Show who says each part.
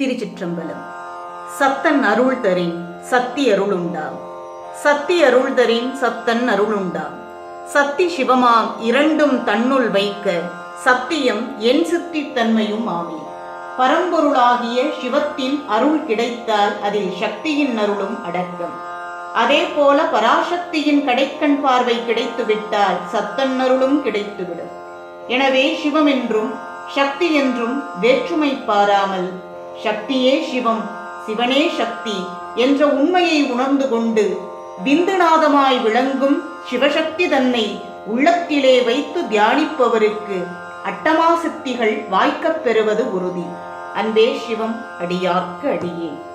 Speaker 1: திருச்சிற்றம்பலம். சத்தன் அருள் தரின் சக்தி அருளுண்டாம் சக்தி அருள் தரின் சத்தன் அருள் உண்டாம் சக்தி சிவமாம் இரண்டும் தன்னுள் வைக்க சத்தியம் என் சித்தி தன்மையும் ஆமே. பரம்பொருளாகிய சிவத்தின் அருள் கிடைத்தால் அதில் சக்தியின் அருளும் அடக்கம். அதே போல பராசக்தியின் கடைக்கண் பார்வை கிடைத்துவிட்டால் சத்தன் அருளும் கிடைத்துவிடும். எனவே சிவம் என்றும் சக்தி என்றும் வேற்றுமை பாராமல் சக்தியே சிவம் சிவனே சக்தி என்ற உண்மையை உணர்ந்து கொண்டு விந்துநாதமாய் விளங்கும் சிவசக்தி தன்னை உள்ளத்திலே வைத்து தியானிப்பவருக்கு அட்டமா சித்திகள் வாய்க்கப் பெறுவது உறுதி. அன்பே சிவம் அடியார்க்கு அடியே.